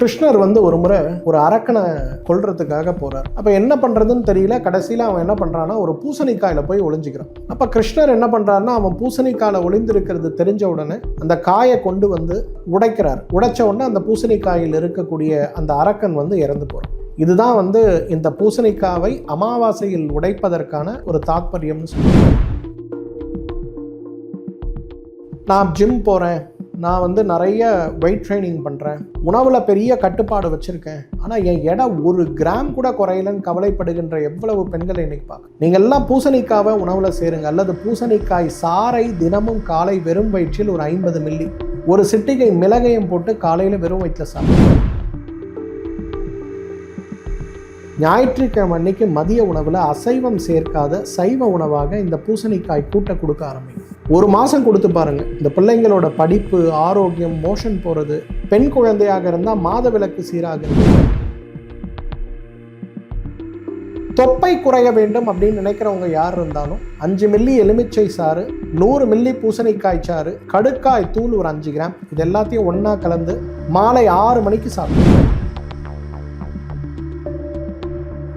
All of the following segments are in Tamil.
கிருஷ்ணர் வந்து ஒரு முறை ஒரு அரக்கனை கொல்றதுக்காக போறார். அப்ப என்ன பண்றதுன்னு தெரியல. கடைசியில அவன் என்ன பண்றான்னா ஒரு பூசணிக்காயில போய் ஒளிஞ்சுக்கிறான். அப்ப கிருஷ்ணர் என்ன பண்றாருன்னா அவன் பூசணிக்காயில ஒளிந்திருக்கிறது தெரிஞ்ச உடனே அந்த காயை கொண்டு வந்து உடைக்கிறார். உடைச்ச உடனே அந்த பூசணிக்காயில் இருக்கக்கூடிய அந்த அரக்கன் வந்து இறந்து போறான். இதுதான் வந்து இந்த பூசணிக்காவை அமாவாசையில் உடைப்பதற்கான ஒரு தாத்பரியம்னு சொல்லுவாங்க. நான் ஜிம் போகிறேன் நான் வந்து நிறைய வெயிட் ட்ரைனிங் பண்ணுறேன் உணவில் பெரிய கட்டுப்பாடு வச்சுருக்கேன். ஆனால் என் எடை ஒரு கிராம் கூட குறையலன்னு கவலைப்படுகின்ற எவ்வளவு பெண்களை இன்னைக்கு பார்க்க நீங்கள் எல்லாம் பூசணிக்காவை உணவில் சேருங்க. அல்லது பூசணிக்காய் சாறை தினமும் காலை வெறும் வயிற்றில் ஒரு ஐம்பது மில்லி ஒரு சிட்டிகை மிளகையும் போட்டு காலையில் வெறும் வயிற்றில் சாப்பிடுங்க. ஞாயிற்றுக்கிழமை அன்னைக்கு மதிய உணவில் அசைவம் சேர்க்காத சைவ உணவாக இந்த பூசணிக்காய் கூட்ட கொடுக்க ஆரம்பிக்கும் ஒரு மாதம் கொடுத்து பாருங்கள் இந்த பிள்ளைங்களோட படிப்பு ஆரோக்கியம் மோஷன் போகிறது பெண் குழந்தையாக இருந்தால் மாத விளக்கு சீராகிறது தொப்பை குறைய வேண்டும் அப்படின்னு நினைக்கிறவங்க யார் இருந்தாலும் அஞ்சு மில்லி எலுமிச்சை சாறு நூறு மில்லி பூசணிக்காய் சாறு கடுக்காய் தூள் ஒரு அஞ்சு கிராம் இது எல்லாத்தையும் ஒன்றா கலந்து மாலை ஆறு மணிக்கு சாப்பிடுவோம்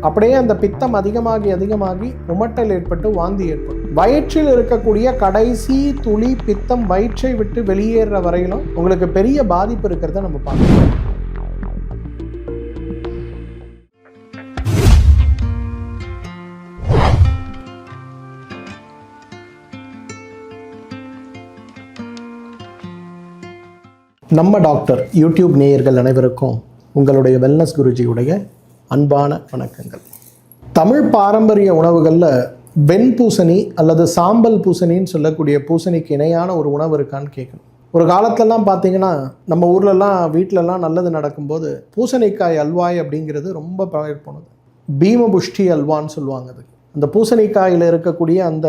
அப்படியே அந்த பித்தம் அதிகமாகி அதிகமாகி உமட்டல் ஏற்பட்டு வாந்தி ஏற்படும். வயிற்றில் இருக்கக்கூடிய கடைசி துளி பித்தம் வயிற்றை விட்டு வெளியேற வரையிலும் உங்களுக்கு பெரிய பாதிப்பு இருக்கிறத நம்ம பார்க்கலாம் நம்ம டாக்டர் யூடியூப் நேயர்கள் அனைவருக்கும் உங்களுடைய வெல்னஸ் குருஜியுடைய அன்பான வணக்கங்கள். தமிழ் பாரம்பரிய உணவுகளில் வெண்பூசணி அல்லது சாம்பல் பூசணின்னு சொல்லக்கூடிய பூசணிக்கு இணையான ஒரு உணவு இருக்கான்னு கேட்கணும். ஒரு காலத்துலலாம் பார்த்தீங்கன்னா நம்ம ஊர்லலாம் வீட்டிலலாம் நல்லது நடக்கும்போது பூசணிக்காய் அல்வாய் அப்படிங்கிறது ரொம்ப பயிர் போனது. பீமபுஷ்டி அல்வான்னு சொல்லுவாங்க அது அந்த பூசணிக்காயில் இருக்கக்கூடிய அந்த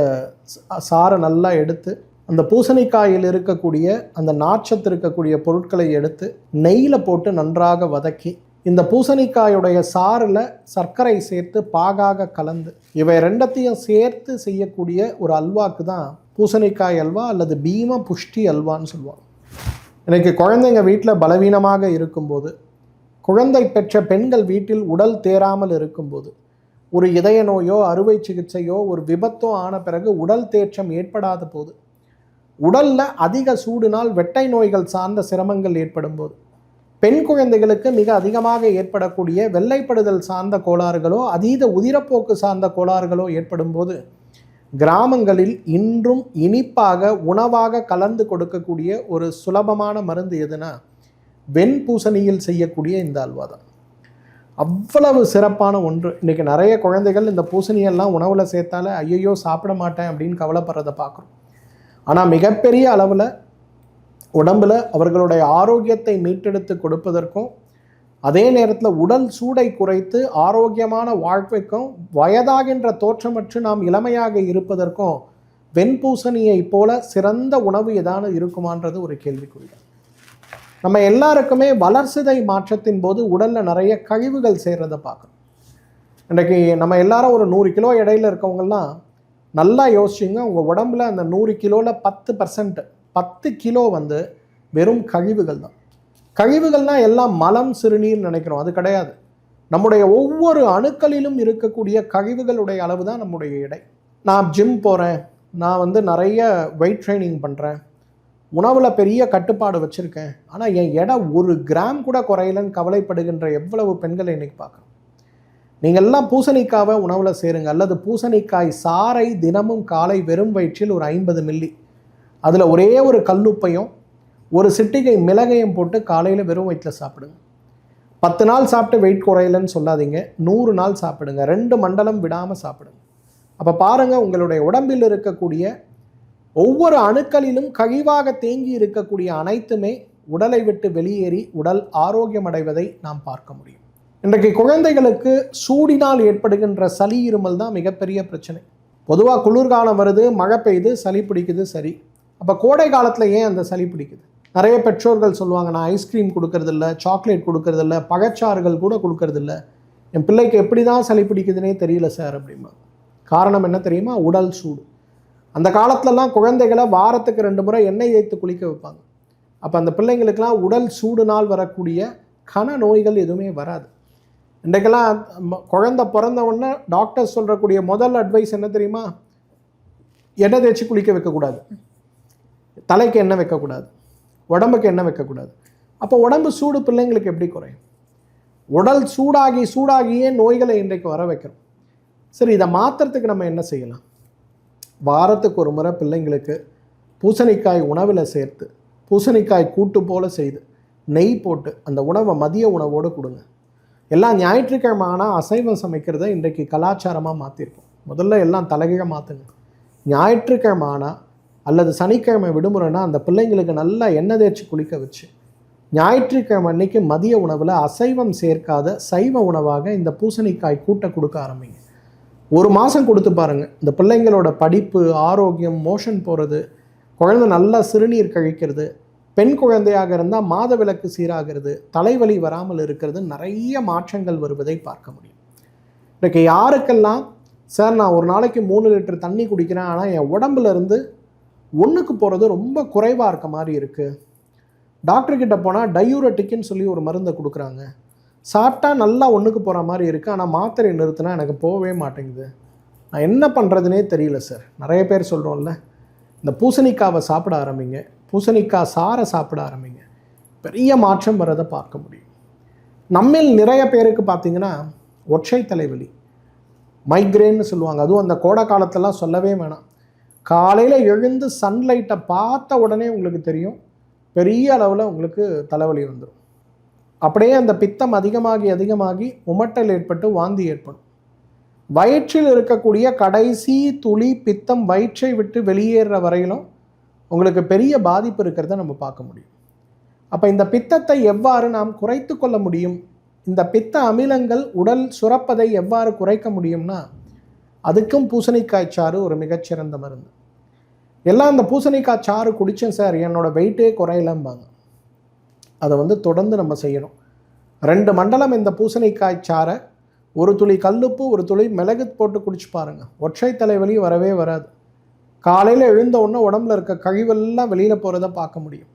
சாரை சாறை நல்லா எடுத்து அந்த பூசணிக்காயில் இருக்கக்கூடிய அந்த நாச்சத்து இருக்கக்கூடிய பொருட்களை எடுத்து நெய்யில் போட்டு நன்றாக வதக்கி இந்த பூசணிக்காயுடைய சாறில் சர்க்கரை சேர்த்து பாகாக கலந்து இவை ரெண்டத்தையும் சேர்த்து செய்யக்கூடிய ஒரு அல்வாக்கு தான் பூசணிக்காய் அல்வா அல்லது பீம புஷ்டி அல்வான்னு சொல்லுவாங்க. இன்னைக்கு குழந்தைங்க வீட்டில் பலவீனமாக இருக்கும்போது குழந்தை பெற்ற பெண்கள் வீட்டில் உடல் தேராமல் இருக்கும்போது ஒரு இதய நோயோ அறுவை சிகிச்சையோ ஒரு விபத்தோ ஆன பிறகு உடல் தேற்றம் ஏற்படாத போது உடலில் அதிக சூடினால் வெட்டை நோய்கள் சார்ந்த சிரமங்கள் ஏற்படும் போது பெண் குழந்தைகளுக்கு மிக அதிகமாக ஏற்படக்கூடிய வெள்ளைப்படுதல் சார்ந்த கோளாறுகளோ அதீத உதிரப்போக்கு சார்ந்த கோளாறுகளோ ஏற்படும் போது கிராமங்களில் இன்றும் இனிப்பாக உணவாக கலந்து கொடுக்கக்கூடிய ஒரு சுலபமான மருந்து எதுனா வெண்பூசணியில் செய்யக்கூடிய இந்த அல்வா தான். அவ்வளவு சிறப்பான ஒன்று. இன்றைக்கி நிறைய குழந்தைகள் இந்த பூசணியெல்லாம் உணவில் சேர்த்தாலே ஐயையோ சாப்பிட மாட்டேன் அப்படின்னு கவலைப்படுறதை பார்க்குறோம். ஆனால் மிகப்பெரிய அளவில் உடம்புல அவர்களுடைய ஆரோக்கியத்தை மீட்டெடுத்து கொடுப்பதற்கும் அதே நேரத்தில் உடல் சூடை குறைத்து ஆரோக்கியமான வாழ்க்கைக்கும் வயதாகின்ற தோற்றமற்று நாம் இளமையாக இருப்பதற்கும் வெண்பூசணியை போல சிறந்த உணவு எதான இருக்குமான்றது ஒரு கேள்விக்குறி. நம்ம எல்லாருக்குமே வளர்சிதை மாற்றத்தின் போது உடலில் நிறைய கழிவுகள் சேர்றதை பார்க்குறோம் இன்றைக்கி நம்ம எல்லாரும் ஒரு நூறு கிலோ இடையில இருக்கவங்கெல்லாம் நல்லா யோசிச்சுங்க உங்கள் உடம்புல அந்த நூறு கிலோவில் பத்து பர்சன்ட் பத்து கிலோ வந்து வெறும் கழிவுகள் தான். கழிவுகள்னால் எல்லாம் மலம் சிறுநீர் நினைக்கிறோம். அது கிடையாது. நம்முடைய ஒவ்வொரு அணுக்களிலும் இருக்கக்கூடிய கழிவுகளுடைய அளவு தான் நம்முடைய எடை. நான் ஜிம் போகிறேன் நான் வந்து நிறைய வெயிட் ட்ரைனிங் பண்ணுறேன் உணவில் பெரிய கட்டுப்பாடு வச்சுருக்கேன். ஆனால் என் எடை ஒரு கிராம் கூட குறையலன்னு கவலைப்படுகின்ற எவ்வளவு பெண்களை இன்றைக்கி பார்க்குறோம். நீங்கள் எல்லாம் பூசணிக்காவை உணவில் சேருங்க. அல்லது பூசணிக்காய் சாறை தினமும் காலை வெறும் வயிற்றில் ஒரு ஐம்பது மில்லி அதில் ஒரே ஒரு கல்லுப்பையும் ஒரு சிட்டிகை மிளகையும் போட்டு காலையில் வெறும் வயிற்றில் சாப்பிடுங்க. பத்து நாள் சாப்பிட்டு வெயிட் குறையலன்னு சொல்லாதீங்க. நூறு நாள் சாப்பிடுங்க. ரெண்டு மண்டலம் விடாமல் சாப்பிடுங்க. அப்போ பாருங்கள் உங்களுடைய உடம்பில் இருக்கக்கூடிய ஒவ்வொரு அணுக்களிலும் கழிவாக தேங்கி இருக்கக்கூடிய அனைத்துமே உடலை விட்டு வெளியேறி உடல் ஆரோக்கியம் அடைவதை நாம் பார்க்க முடியும். இன்றைக்கு குழந்தைகளுக்கு சூடினால் ஏற்படுகின்ற சளி இருமல் தான் மிகப்பெரிய பிரச்சனை. பொதுவாக குளிர்காலம் வருது மழை பெய்யுது சளி பிடிக்குது சரி. அப்போ கோடை காலத்தில் ஏன் அந்த சளி பிடிக்குது? நிறைய பெற்றோர்கள் சொல்லுவாங்க நான் ஐஸ்கிரீம் கொடுக்கறதில்ல சாக்லேட் கொடுக்கறதில்ல பழச்சாறுகள் கூட கொடுக்கறதில்ல. என் பிள்ளைக்கு எப்படி தான் சளி பிடிக்குதுன்னே தெரியல சார் அப்படிமா காரணம் என்ன தெரியுமா? உடல் சூடு. அந்த காலத்துலலாம் குழந்தைகளை வாரத்துக்கு ரெண்டு முறை எண்ணெய் தேய்த்து குளிக்க வைப்பாங்க. அப்போ அந்த பிள்ளைங்களுக்கெல்லாம் உடல் சூடுனால் வரக்கூடிய கன நோய்கள் எதுவுமே வராது. இன்றைக்கெல்லாம் குழந்தை பிறந்த உடனே டாக்டர் சொல்கிறக்கூடிய முதல் அட்வைஸ் என்ன தெரியுமா? எண்ணெய் தேய்ச்சி குளிக்க வைக்கக்கூடாது. தலைக்கு எண்ணெய் வைக்கக்கூடாது உடம்புக்கு எண்ணெய் வைக்கக்கூடாது. அப்போ உடம்பு சூடு பிள்ளைங்களுக்கு எப்படி குறையும்? உடல் சூடாகி சூடாகியே நோய்களை இன்றைக்கு வர வைக்கிறோம். சரி இதை மாற்றுறதுக்கு நம்ம என்ன செய்யலாம்? வாரத்துக்கு ஒரு முறை பிள்ளைங்களுக்கு பூசணிக்காய் உணவில் சேர்த்து பூசணிக்காய் கூட்டு போல் செய்து நெய் போட்டு அந்த உணவை மதிய உணவோடு கொடுங்க. எல்லாம் ஞாயிற்றுக்கிழமை ஆனால் அசைவம் சமைக்கிறத இன்றைக்கு கலாச்சாரமாக மாற்றிருக்கோம் முதல்ல எல்லாம் தலைகீழ மாற்றுங்க ஞாயிற்றுக்கிழமை ஆனால் அல்லது சனிக்கிழமை விடுமுறைனா அந்த பிள்ளைங்களுக்கு நல்லா எண்ணெய் தேய்ச்சி குளிக்க வச்சு ஞாயிற்றுக்கிழமை அன்னைக்கு மதிய உணவில் அசைவம் சேர்க்காத சைவ உணவாக இந்த பூசணிக்காய் கூட்டை கொடுக்க ஆரம்பிங்க. ஒரு மாதம் கொடுத்து பாருங்கள் இந்த பிள்ளைங்களோட படிப்பு ஆரோக்கியம் மோஷன் போகிறது குழந்தை நல்லா சிறுநீர் கழிக்கிறது பெண் குழந்தையாக இருந்தால் மாதவிலக்கு சீராகிறது தலைவலி வராமல் இருக்கிறது நிறைய மாற்றங்கள் வருவதை பார்க்க முடியும். இன்றைக்கு யாருக்கெல்லாம் சார் நான் ஒரு நாளைக்கு மூணு லிட்டர் தண்ணி குடிக்கிறேன் ஆனால் என் உடம்புலேருந்து ஒன்றுக்கு போகிறது ரொம்ப குறைவாக இருக்க மாதிரி இருக்குது டாக்டர்கிட்ட போனால் டயூரட்டிக்குன்னு சொல்லி ஒரு மருந்தை கொடுக்குறாங்க. சாப்பிட்டா நல்லா ஒன்றுக்கு போகிற மாதிரி இருக்குது ஆனால் மாத்திரை நிறுத்தினா எனக்கு போகவே மாட்டேங்குது. நான் என்ன பண்ணுறதுனே தெரியல சார் நிறைய பேர் சொல்கிறோம்ல இந்த பூசணிக்காவை சாப்பிட ஆரம்பிங்க. பூசணிக்காய் சாரை சாப்பிட ஆரம்பிங்க. பெரிய மாற்றம் வரதை பார்க்க முடியும். நம்மில் நிறைய பேருக்கு பார்த்தீங்கன்னா ஒற்றை தலைவலி. மைக்ரேன்னு சொல்லுவாங்க. அதுவும் அந்த கோடை காலத்தெல்லாம் சொல்லவே வேணாம். காலையில் எழுந்து சன்லைட்டை பார்த்த உடனே உங்களுக்கு தெரியும் பெரிய அளவில் உங்களுக்கு தலைவலி வந்துடும் அப்படியே அந்த பித்தம் அதிகமாகி அதிகமாகி உமட்டல் ஏற்பட்டு வாந்தி ஏற்படும். வயிற்றில் இருக்கக்கூடிய கடைசி துளி பித்தம் வயிற்றை விட்டு வெளியேற வரையிலும் உங்களுக்கு பெரிய பாதிப்பு இருக்கிறத நம்ம பார்க்க முடியும். அப்போ இந்த பித்தத்தை எவ்வாறு நாம் குறைத்து கொள்ள முடியும்? இந்த பித்த அமிலங்கள் உடல் சுரப்பதை எவ்வாறு குறைக்க முடியும்னா அதுக்கும் பூசணிக்காய் சாறு ஒரு மிகச்சிறந்த மருந்து. எல்லாம் அந்த பூசணிக்காய் சாறு குடித்தேன் சார். என்னோடய வெயிட்டே குறையலம்பாங்க. அதை வந்து தொடர்ந்து நம்ம செய்யணும். ரெண்டு மண்டலம் இந்த பூசணிக்காய் சாறை ஒரு துளி கல்லுப்பு ஒரு துளி மிளகு போட்டு குடிச்சு பாருங்கள் ஒற்றை தலைவலி வரவே வராது. காலையில் எழுந்த உடனே உடம்புல இருக்க கழிவெல்லாம் வெளியில் போகிறத பார்க்க முடியும்.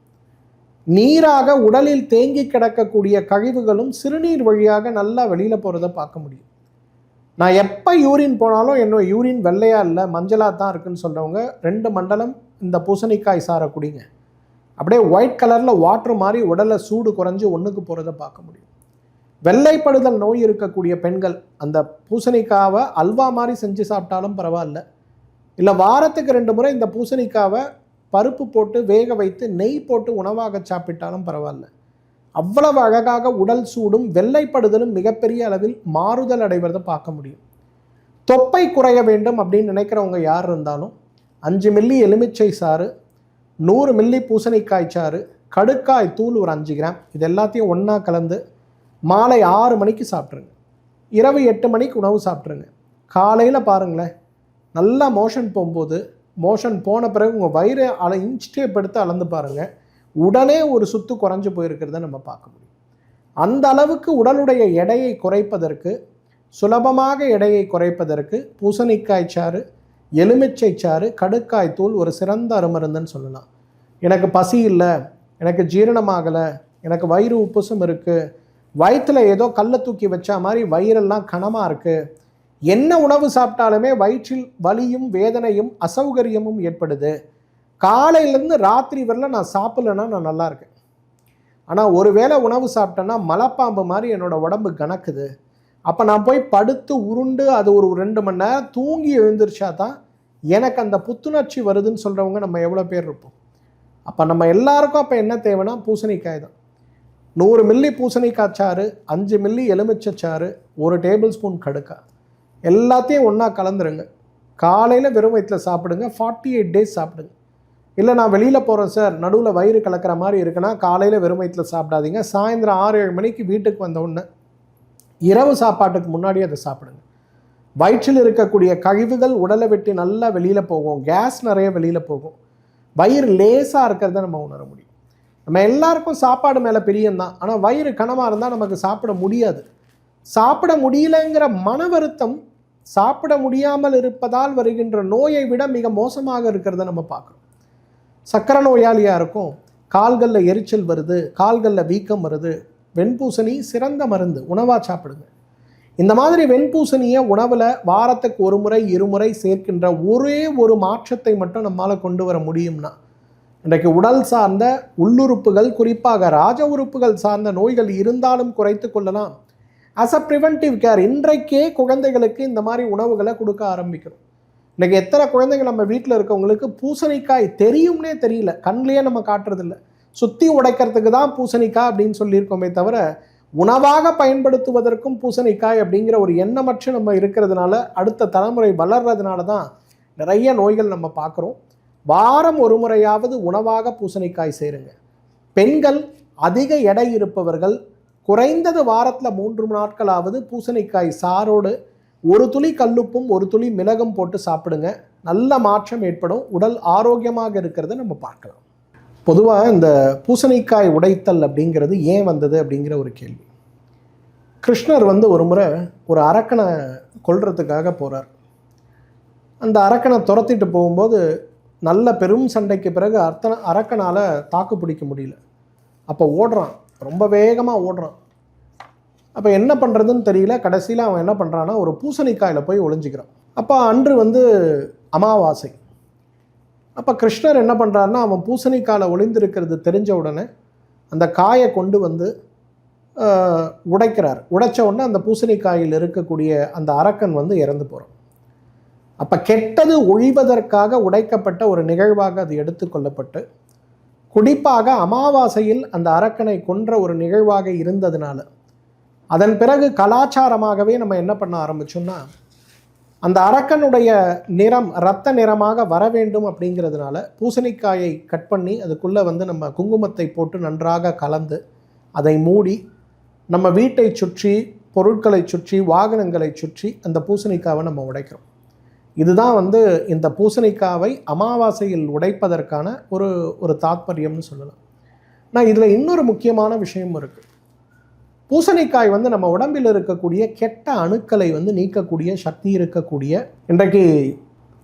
நீராக உடலில் தேங்கி கிடக்கக்கூடிய கழிவுகளும் சிறுநீர் வழியாக நல்லா வெளியில் போகிறத பார்க்க முடியும். நான் எப்போ யூரின் போனாலும் என்னோட யூரின் வெள்ளையாக இல்லை மஞ்சளாக தான் இருக்குன்னு சொல்கிறவங்க ரெண்டு மண்டலம் இந்த பூசணிக்காய் சாரை குடிங்க அப்படியே ஒயிட் கலரில் வாட்ரு மாதிரி உடலை சூடு குறைஞ்சி ஒன்றுக்கு போகிறத பார்க்க முடியும். வெள்ளைப்படுதல் நோய் இருக்கக்கூடிய பெண்கள் அந்த பூசணிக்காவை அல்வா மாதிரி செஞ்சு சாப்பிட்டாலும் பரவாயில்ல. இல்லை வாரத்துக்கு ரெண்டு முறை இந்த பூசணிக்காவை பருப்பு போட்டு வேக வைத்து நெய் போட்டு உணவாக சாப்பிட்டாலும் பரவாயில்ல. அவ்வளவு அழகாக உடல் சூடும் வெள்ளைப்படுதலும் மிகப்பெரிய அளவில் மாறுதல் அடைவதை பார்க்க முடியும். தொப்பை குறைய வேண்டும் அப்படின்னு நினைக்கிறவங்க யார் இருந்தாலும் அஞ்சு மில்லி எலுமிச்சை சாறு நூறு மில்லி பூசணிக்காய் சாறு கடுக்காய் தூள் ஒரு அஞ்சு கிராம் இது எல்லாத்தையும் ஒன்றா கலந்து மாலை ஆறு மணிக்கு சாப்பிட்ருங்க இரவு எட்டு மணிக்கு உணவு சாப்பிட்ருங்க காலையில் பாருங்களேன் நல்லா மோஷன் போகும்போது மோஷன் போன பிறகு உங்கள் வயிறு அலை இன்ச்டேப் எடுத்து அளந்து பாருங்கள் உடனே ஒரு சுத்து குறைஞ்சு போயிருக்கிறத நம்ம பார்க்க முடியும். அந்த அளவுக்கு உடலுடைய எடையை குறைப்பதற்கு சுலபமாக எடையை குறைப்பதற்கு பூசணிக்காய் சாறு எலுமிச்சை சாறு கடுக்காய் தூள் ஒரு சிறந்த அருமருந்துன்னு சொல்லலாம். எனக்கு பசி இல்லை எனக்கு ஜீரணமாகலை எனக்கு வயிறு உப்புசம் இருக்குது வயிற்றில் ஏதோ கல்லை தூக்கி வச்சா மாதிரி வயிறெல்லாம் கனமாக இருக்குது என்ன உணவு சாப்பிட்டாலுமே வயிற்றில் வலியும் வேதனையும் அசௌகரியமும் ஏற்படுது. காலையிலேருந்து ராத்திரி வரல நான் சாப்பிட்லன்னா நான் நல்லா இருக்கேன். ஆனால் ஒருவேளை உணவு சாப்பிட்டேன்னா மலைப்பாம்பு மாதிரி என்னோட உடம்பு கணக்குது அப்போ நான் போய் படுத்து உருண்டு அது ஒரு ரெண்டு மணி நேரம் தூங்கி எழுந்திரிச்சா தான் எனக்கு அந்த புத்துணர்ச்சி வருதுன்னு சொல்கிறவங்க நம்ம எவ்வளோ பேர் இருப்போம். அப்போ நம்ம எல்லாருக்கும் அப்போ என்ன தேவைன்னா பூசணிக்காய் தான். நூறு மில்லி பூசணிக்காய் சாறு அஞ்சு மில்லி எலுமிச்சை சாறு ஒரு டேபிள் ஸ்பூன் கடுக்கா எல்லாத்தையும் ஒன்றா கலந்துருங்க. காலையில் வெறும் வயிற்றில் சாப்பிடுங்க ஃபார்ட்டி எயிட் டேஸ் சாப்பிடுங்க. இல்லை நான் வெளியில் போகிறேன் சார். நடுவில் வயிறு கலக்கிற மாதிரி இருக்குன்னா காலையில் வெறும் வயிற்றில் சாப்பிடாதீங்க. சாயந்தரம் ஆறு ஏழு மணிக்கு வீட்டுக்கு வந்த உடனே இரவு சாப்பாட்டுக்கு முன்னாடி அதை சாப்பிடுங்க. வயிற்றில் இருக்கக்கூடிய கழிவுகள் உடலை வெட்டி நல்லா வெளியில் போகும். கேஸ் நிறைய வெளியில் போகும். வயிறு லேசாக இருக்கிறத நம்ம உணர முடியும். நம்ம எல்லாருக்கும் சாப்பாடு மேலே பிரியம்தான் ஆனால் வயிறு கனமாக இருந்தால் நமக்கு சாப்பிட முடியாது. சாப்பிட முடியலங்கிற மன வருத்தம் சாப்பிட முடியாமல் இருப்பதால் வருகின்ற நோயை விட மிக மோசமாக இருக்கிறத நம்ம பார்க்குறோம். சக்கரை நோயாளியாக இருக்கும். கால்களில் எரிச்சல் வருது கால்களில் வீக்கம் வருது. வெண்பூசணி சிறந்த மருந்து உணவாக சாப்பிடுங்க. இந்த மாதிரி வெண்பூசணியை உணவில் வாரத்துக்கு ஒரு முறை இருமுறை சேர்க்கின்ற ஒரே ஒரு மாற்றத்தை மட்டும் நம்மால் கொண்டு வர முடியும்னா இன்றைக்கு உடல் சார்ந்த உள்ளுறுப்புகள் குறிப்பாக ராஜ உறுப்புகள் சார்ந்த நோய்கள் இருந்தாலும் குறைத்து கொள்ளலாம். அஸ் அ ப்ரிவென்டிவ் கேர் இன்றைக்கே குழந்தைகளுக்கு இந்த மாதிரி உணவுகளை கொடுக்க ஆரம்பிக்கணும். இன்றைக்கி எத்தனை குழந்தைகள் நம்ம வீட்டில் இருக்கவங்களுக்கு பூசணிக்காய் தெரியும்னே தெரியல. கண்லேயே நம்ம காட்டுறதில்ல. சுற்றி உடைக்கிறதுக்கு தான் பூசணிக்காய் அப்படின்னு சொல்லியிருக்கோமே தவிர உணவாக பயன்படுத்துவதற்கும் பூசணிக்காய் அப்படிங்கிற ஒரு எண்ணமற்று நம்ம இருக்கிறதுனால அடுத்த தலைமுறை வளர்றதுனால தான் நிறைய நோய்கள் நம்ம பார்க்குறோம். வாரம் ஒரு முறையாவது உணவாக பூசணிக்காய் சேருங்க. பெண்கள் அதிக எடை இருப்பவர்கள் குறைந்தது வாரத்தில் மூன்று நாட்களாவது பூசணிக்காய் சாரோடு ஒரு துளி கல்லுப்பும் ஒரு துளி மிளகும் போட்டு சாப்பிடுங்க. நல்ல மாற்றம் ஏற்படும். உடல் ஆரோக்கியமாக இருக்கிறத நம்ம பார்க்கலாம். பொதுவாக இந்த பூசணிக்காய் உடைத்தல் அப்படிங்கிறது ஏன் வந்தது அப்படிங்கிற ஒரு கேள்வி. கிருஷ்ணர் வந்து ஒரு முறை ஒரு அரக்கனை கொள்றதுக்காக போகிறார் அந்த அரக்கனை துரத்திட்டு போகும்போது நல்ல பெரும் சண்டைக்கு பிறகு அர்த்தனை அரக்கனால் தாக்கு பிடிக்க முடியல. அப்போ ஓடுறான். ரொம்ப வேகமாக ஓடுறான். அப்போ என்ன பண்ணுறதுன்னு தெரியல. கடைசியில் அவன் என்ன பண்ணுறான்னா ஒரு பூசணிக்காயில் போய் ஒளிஞ்சிக்கிறான். அப்போ அன்று வந்து அமாவாசை. அப்போ கிருஷ்ணர் என்ன பண்ணுறாருன்னா அவன் பூசணிக்காயில் ஒளிந்திருக்கிறது தெரிஞ்ச உடனே அந்த காயை கொண்டு வந்து உடைக்கிறார். உடைச்ச உடனே அந்த பூசணிக்காயில் இருக்கக்கூடிய அந்த அரக்கன் வந்து இறந்து போகிறான் அப்போ கெட்டது ஒழிவதற்காக உடைக்கப்பட்ட ஒரு நிகழ்வாக அது எடுத்துக்கொள்ளப்பட்டு குறிப்பாக அமாவாசையில் அந்த அரக்கனை கொன்ற ஒரு நிகழ்வாக இருந்ததுனால அதன் பிறகு கலாச்சாரமாகவே நம்ம என்ன பண்ண ஆரம்பிச்சோம்னா அந்த அரக்கனுடைய நிறம் இரத்த நிறமாக வர வேண்டும் அப்படிங்கிறதுனால பூசணிக்காயை கட் பண்ணி அதுக்குள்ளே வந்து நம்ம குங்குமத்தை போட்டு நன்றாக கலந்து அதை மூடி நம்ம வீட்டை சுற்றி பொருட்களை சுற்றி வாகனங்களை சுற்றி அந்த பூசணிக்காவை நம்ம உடைக்கிறோம். இதுதான் வந்து இந்த பூசணிக்காவை அமாவாசையில் உடைப்பதற்கான ஒரு ஒரு தாத்பரியம்னு சொல்லலாம். நான் இதில் இன்னொரு முக்கியமான விஷயம் இருக்குது பூசணிக்காய் வந்து நம்ம உடம்பில் இருக்கக்கூடிய கெட்ட அணுக்களை வந்து நீக்கக்கூடிய சக்தி இருக்கக்கூடிய இன்றைக்கு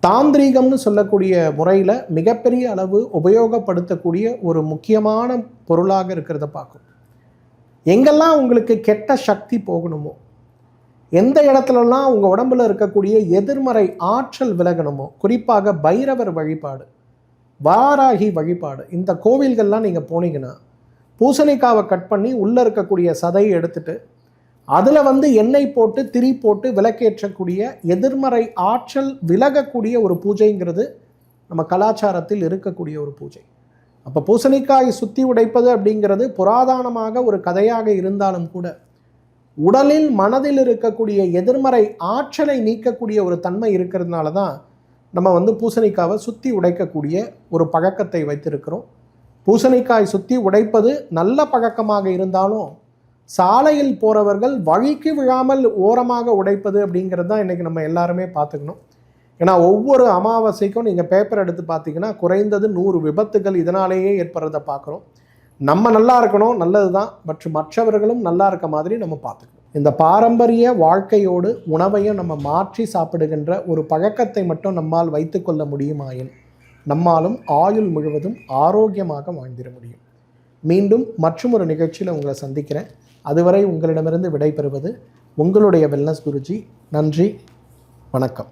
தாந்திரீகம்னு சொல்லக்கூடிய முறையில் மிகப்பெரிய அளவு உபயோகப்படுத்தக்கூடிய ஒரு முக்கியமான பொருளாக இருக்கிறத பார்க்கும். எங்கெல்லாம் உங்களுக்கு கெட்ட சக்தி போகணுமோ எந்த இடத்துலலாம் உங்கள் உடம்புல இருக்கக்கூடிய எதிர்மறை ஆற்றல் விலகணுமோ குறிப்பாக பைரவர் வழிபாடு வாராகி வழிபாடு இந்த கோவில்கள்லாம் நீங்கள் போனீங்கன்னா பூசணிக்காவை கட் பண்ணி உள்ளே இருக்கக்கூடிய சதையை எடுத்துட்டு அதில் வந்து எண்ணெய் போட்டு திரி போட்டு விளக்கேற்றக்கூடிய எதிர்மறை ஆற்றல் விலகக்கூடிய ஒரு பூஜைங்கிறது நம்ம கலாச்சாரத்தில் இருக்கக்கூடிய ஒரு பூஜை. அப்போ பூசணிக்காய் சுற்றி உடைப்பது அப்படிங்கிறது புராதனமாக ஒரு கதையாக இருந்தாலும் கூட உடலில் மனதில் இருக்கக்கூடிய எதிர்மறை ஆற்றலை நீக்கக்கூடிய ஒரு தன்மை இருக்கிறதுனால தான் நம்ம வந்து பூசணிக்காவை சுற்றி உடைக்கக்கூடிய ஒரு பழக்கத்தை வைத்திருக்கிறோம். பூசணிக்காய் சுற்றி உடைப்பது நல்ல பழக்கமாக இருந்தாலும் சாலையில் போகிறவர்கள் வழிக்கு விழாமல் ஓரமாக உடைப்பது அப்படிங்கிறது தான் இன்றைக்கி நம்ம எல்லாருமே பார்த்துக்கணும். ஏன்னா ஒவ்வொரு அமாவாசைக்கும் நீங்கள் பேப்பர் எடுத்து பார்த்தீங்கன்னா குறைந்தது நூறு விபத்துகள் இதனாலேயே ஏற்படுறத பார்க்குறோம். நம்ம நல்லா இருக்கணும் நல்லது தான். மற்றும் மற்றவர்களும் நல்லா இருக்க மாதிரி நம்ம பார்த்துக்கணும். இந்த பாரம்பரிய வாழ்க்கையோடு உணவையும் நம்ம மாற்றி சாப்பிடுகின்ற ஒரு பழக்கத்தை மட்டும் நம்மால் வைத்துக்கொள்ள முடியுமாயின்? நம்மாலும் ஆயுள் முழுவதும் ஆரோக்கியமாக வாழ்ந்திட முடியும். மீண்டும் மற்றும் ஒரு நிகழ்ச்சியில் உங்களை சந்திக்கிறேன். அதுவரை உங்களிடமிருந்து விடைபெறுவது உங்களுடைய வெல்னஸ் குருஜி. நன்றி. வணக்கம்.